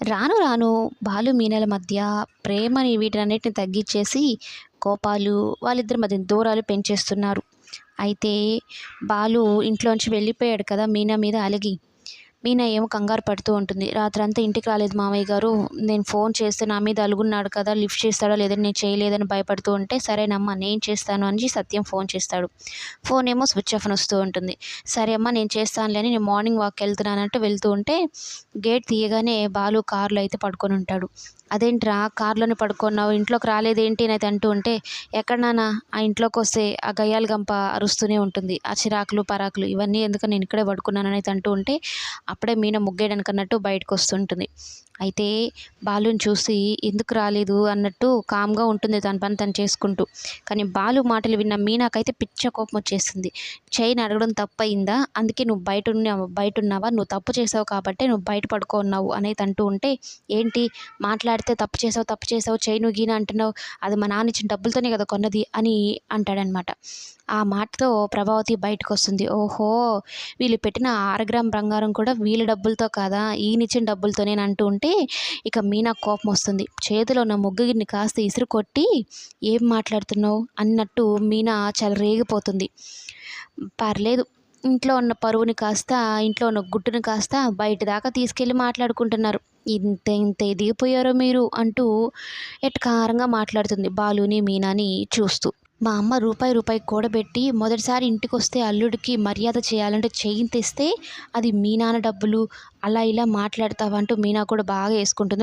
రాను రాను బాలు మీనల మధ్య ప్రేమని వీటన్నిటిని తగ్గించేసి కోపాలు వాళ్ళిద్దరి మధ్య దూరాలు పెంచేస్తున్నారు. అయితే బాలు ఇంట్లోంచి వెళ్ళిపోయాడు కదా మీనా మీద అలిగి. మీనా ఏమో కంగారు పడుతూ ఉంటుంది. రాత్రంతా ఇంటికి రాలేదు మామయ్య గారు. నేను ఫోన్ చేస్తే నా మీద అలుగున్నాడు కదా లిఫ్ట్ చేస్తాడో లేదని నేను చేయలేదని భయపడుతూ ఉంటే సరేనమ్మా నేను చేస్తాను అని సత్యం ఫోన్ చేస్తాడు. ఫోన్ ఏమో స్విచ్ ఆఫ్ అని వస్తూ ఉంటుంది. సరే అమ్మా నేను చేస్తానులే అని నేను మార్నింగ్ వాక్ వెళ్తున్నానంటూ వెళ్తూ ఉంటే గేట్ తీయగానే బాలు కారులో అయితే పడుకొని ఉంటాడు. అదేంట్రా కారులోనే పడుకున్నావు? ఇంట్లోకి రాలేదేంటి? అని అయితే అంటూ ఉంటే ఎక్కడనానా ఆ ఇంట్లోకి వస్తే ఆ గయ్యాల గంప అరుస్తూనే ఉంటుంది. ఆ చిరాకులు పరాకులు ఇవన్నీ ఎందుకు నేను ఇక్కడే పడుకున్నానని అయితే అంటూ ఉంటే అప్పుడే మీన ముగ్గేయడానికి అన్నట్టు బయటకు వస్తుంటుంది అయితే బాలుని చూసి ఎందుకు రాలేదు అన్నట్టు కామ్గా ఉంటుంది తన పని తను చేసుకుంటూ. కానీ బాలు మాటలు విన్న మీనాకైతే పిచ్చ కోపం వచ్చేసింది. చైన్ అడగడం తప్పయిందా? అందుకే నువ్వు బయట ఉన్నావు బయట ఉన్నావా నువ్వు తప్పు చేసావు కాబట్టి నువ్వు బయట పడుకున్నావు అనేది అంటూ ఉంటే ఏంటి? మాట్లాడితే తప్పు చేసావు తప్పు చేసావు చైన్ గీన అంటున్నావు అది మా నాన్న ఇచ్చిన డబ్బులతోనే కదా కొన్నది అని అంటాడనమాట. ఆ మాటతో ప్రభావతి బయటకు వస్తుంది ఓహో వీళ్ళు పెట్టిన ఆరు గ్రామ్ బంగారం కూడా వీళ్ళ డబ్బులతో కాదా ఈయనిచ్చిన నేను అంటూ ఉంటే ఇక మీనా కోపం వస్తుంది. చేతిలో ఉన్న ముగ్గురిని కాస్త ఇసురు కొట్టి ఏం మాట్లాడుతున్నావు అన్నట్టు మీనా చాలా రేగిపోతుంది. పర్లేదు ఇంట్లో ఉన్న పరువుని కాస్త ఇంట్లో ఉన్న గుట్టుని కాస్త బయట దాకా తీసుకెళ్ళి మాట్లాడుకుంటున్నారు. ఇంత ఇంత ఎదిగిపోయారో మీరు అంటూ ఎటకారంగా మాట్లాడుతుంది బాలుని మీనాని చూస్తూ. మా అమ్మ రూపాయి రూపాయి కూడబెట్టి మొదటిసారి ఇంటికి వస్తే అల్లుడికి మర్యాద చేయాలంటే చెయ్యి తెస్తే అది మీ నాన్న డబ్బులు అలా ఇలా మాట్లాడతావంటూ మీనా కూడా బాగా వేసుకుంటుంది.